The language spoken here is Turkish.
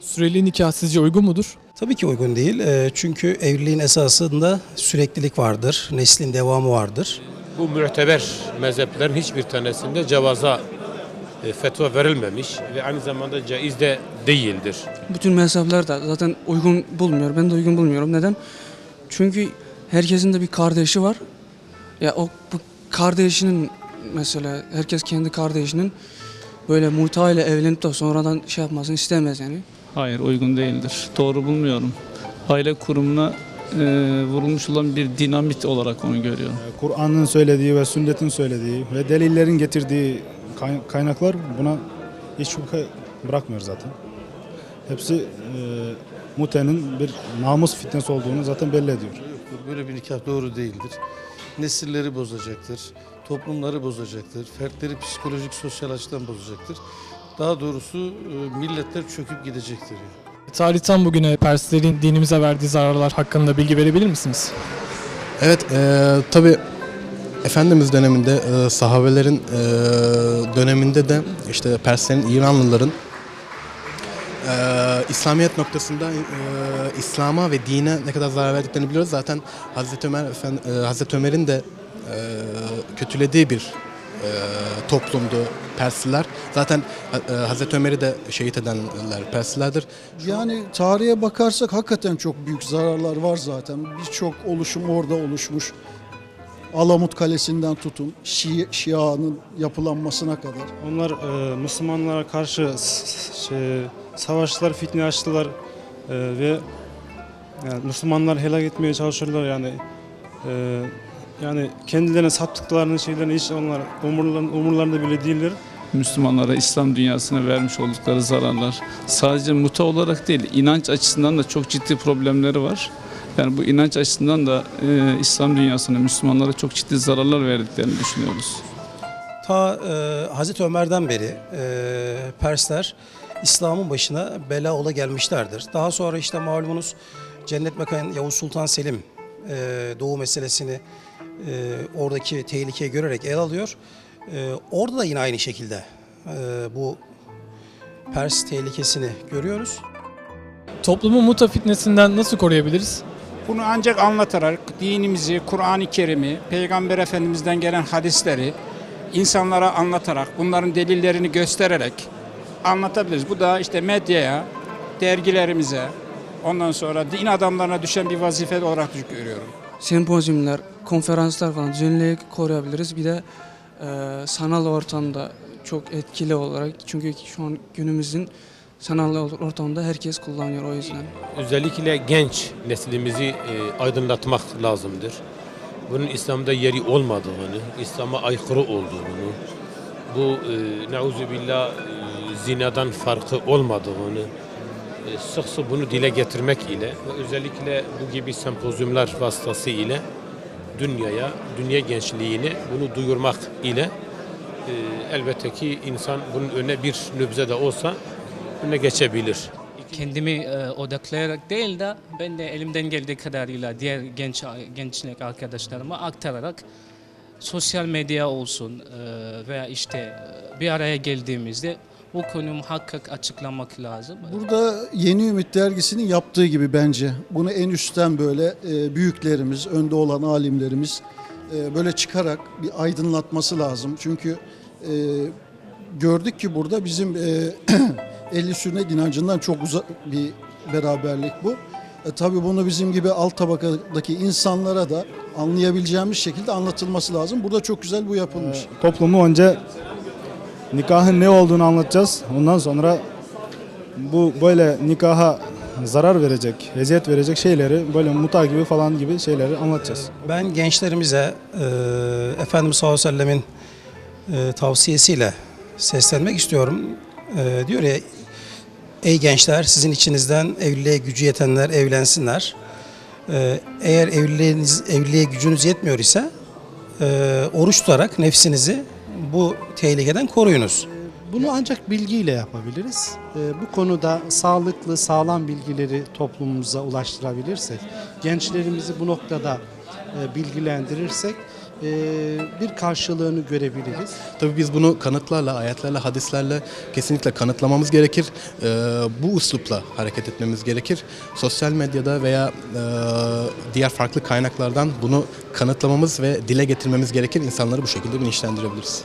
Süreli nikah sizce uygun mudur? Tabii ki uygun değil. Ee, Çünkü evliliğin esasında süreklilik vardır, neslin devamı vardır. Bu müteber mezheplerin hiçbir tanesinde cevaza e, fetva verilmemiş ve aynı zamanda caiz de değildir. Bütün mezhepler de zaten uygun bulmuyor. Ben de uygun bulmuyorum. Neden? Çünkü herkesin de bir kardeşi var. Ya o bu kardeşinin mesela herkes kendi kardeşinin böyle muta ile evlenip de sonradan şey yapmasını istemez yani. Hayır uygun değildir. Doğru bulmuyorum. Aile kurumuna e, vurulmuş olan bir dinamit olarak onu görüyorum. Kur'an'ın söylediği ve sünnetin söylediği ve delillerin getirdiği kay- kaynaklar buna hiç şüphe bırakmıyor zaten. Hepsi e, mutenin bir namus fitnesi olduğunu zaten belli ediyor. Böyle bir nikah doğru değildir. Nesilleri bozacaktır, toplumları bozacaktır, fertleri psikolojik, sosyal açıdan bozacaktır. Daha doğrusu e, milletler çöküp gidecektir. Yani. Tarihten bugüne Perslerin dinimize verdiği zararlar hakkında bilgi verebilir misiniz? Evet, e, tabi Efendimiz döneminde, e, sahabelerin e, döneminde de işte Perslerin, İranlıların e, İslamiyet noktasında e, İslam'a ve dine ne kadar zarar verdiklerini biliyoruz. Zaten Hazreti Ömer Efendi, e, Hazreti Ömer'in de e, kötülediği bir e, toplumdu Persliler. Zaten e, Hazreti Ömer'i de şehit edenler Perslilerdir. Yani tarihe bakarsak hakikaten çok büyük zararlar var zaten. Birçok oluşum orada oluşmuş. Alamut Kalesi'nden tutun Şi Şia'nın yapılanmasına kadar. Onlar e, Müslümanlara karşı şey, savaştılar, fitne açtılar e, ve yani Müslümanlar helak etmeye çalışıyorlar yani. E, yani kendilerine saptıklarının şeylerini hiç onlar umurlarında, umurlarında bile değiller. Müslümanlara, İslam dünyasına vermiş oldukları zararlar sadece muta olarak değil, inanç açısından da çok ciddi problemleri var. Yani bu inanç açısından da e, İslam dünyasına, Müslümanlara çok ciddi zararlar verdiklerini düşünüyoruz. Ta e, Hazreti Ömer'den beri e, Persler İslam'ın başına bela ola gelmişlerdir. Daha sonra işte malumunuz Cennet Mekan Yavuz Sultan Selim e, doğu meselesini e, oradaki tehlikeyi görerek el alıyor. E, orada da yine aynı şekilde e, bu Pers tehlikesini görüyoruz. Toplumu muta fitnesinden nasıl koruyabiliriz? Bunu ancak anlatarak dinimizi, Kur'an-ı Kerim'i, Peygamber Efendimiz'den gelen hadisleri insanlara anlatarak, bunların delillerini göstererek anlatabiliriz. Bu da işte medyaya, dergilerimize, ondan sonra din adamlarına düşen bir vazife olarak görüyorum. Sempozyumlar, konferanslar falan düzenleyerek koruyabiliriz. Bir de e, sanal ortamda çok etkili olarak çünkü şu an günümüzün sanal ortamda herkes kullanıyor o yüzden. Özellikle genç neslimizi e, aydınlatmak lazımdır. Bunun İslam'da yeri olmadığını, İslam'a aykırı olduğunu, bu e, neuzu billah e, zinadan farkı olmadığını, e, sık sık bunu dile getirmek ile ve özellikle bu gibi sempozyumlar vasıtası ile dünyaya, dünya gençliğine bunu duyurmak ile e, elbette ki insan bunun önüne bir nübze de olsa önüne geçebilir. kendimi e, odaklayarak değil de ben de elimden geldiği kadarıyla diğer genç gençlik arkadaşlarıma aktararak sosyal medya olsun e, veya işte bir araya geldiğimizde bu konu muhakkak açıklamak lazım. Burada Yeni Ümit Dergisi'nin yaptığı gibi bence. Bunu en üstten böyle e, büyüklerimiz, önde olan alimlerimiz e, böyle çıkarak bir aydınlatması lazım. Çünkü e, gördük ki burada bizim e, 50 sünnet inancından çok uzak bir beraberlik bu. E, tabii bunu bizim gibi alt tabakadaki insanlara da anlayabileceğimiz şekilde anlatılması lazım. Burada çok güzel bu yapılmış. Toplumu önce nikahın ne olduğunu anlatacağız. Ondan sonra bu böyle nikaha zarar verecek, eziyet verecek şeyleri böyle muta gibi falan gibi şeyleri anlatacağız. Ben gençlerimize e, Efendimiz sallallahu aleyhi ve sellemin e, tavsiyesiyle seslenmek istiyorum. E, diyor ya, ey gençler sizin içinizden evliliğe gücü yetenler evlensinler. E, eğer evliliğiniz, evliliğe gücünüz yetmiyor ise e, oruç tutarak nefsinizi bu tehlikeden koruyunuz. Bunu ancak bilgiyle yapabiliriz. Ee, Bu konuda sağlıklı, sağlam bilgileri toplumumuza ulaştırabilirsek, gençlerimizi bu noktada e, bilgilendirirsek e, bir karşılığını görebiliriz? Tabii biz bunu kanıtlarla, ayetlerle, hadislerle kesinlikle kanıtlamamız gerekir. Ee, bu üslupla hareket etmemiz gerekir. Sosyal medyada veya e, diğer farklı kaynaklardan bunu kanıtlamamız ve dile getirmemiz gerekir. İnsanları bu şekilde bilinçlendirebiliriz.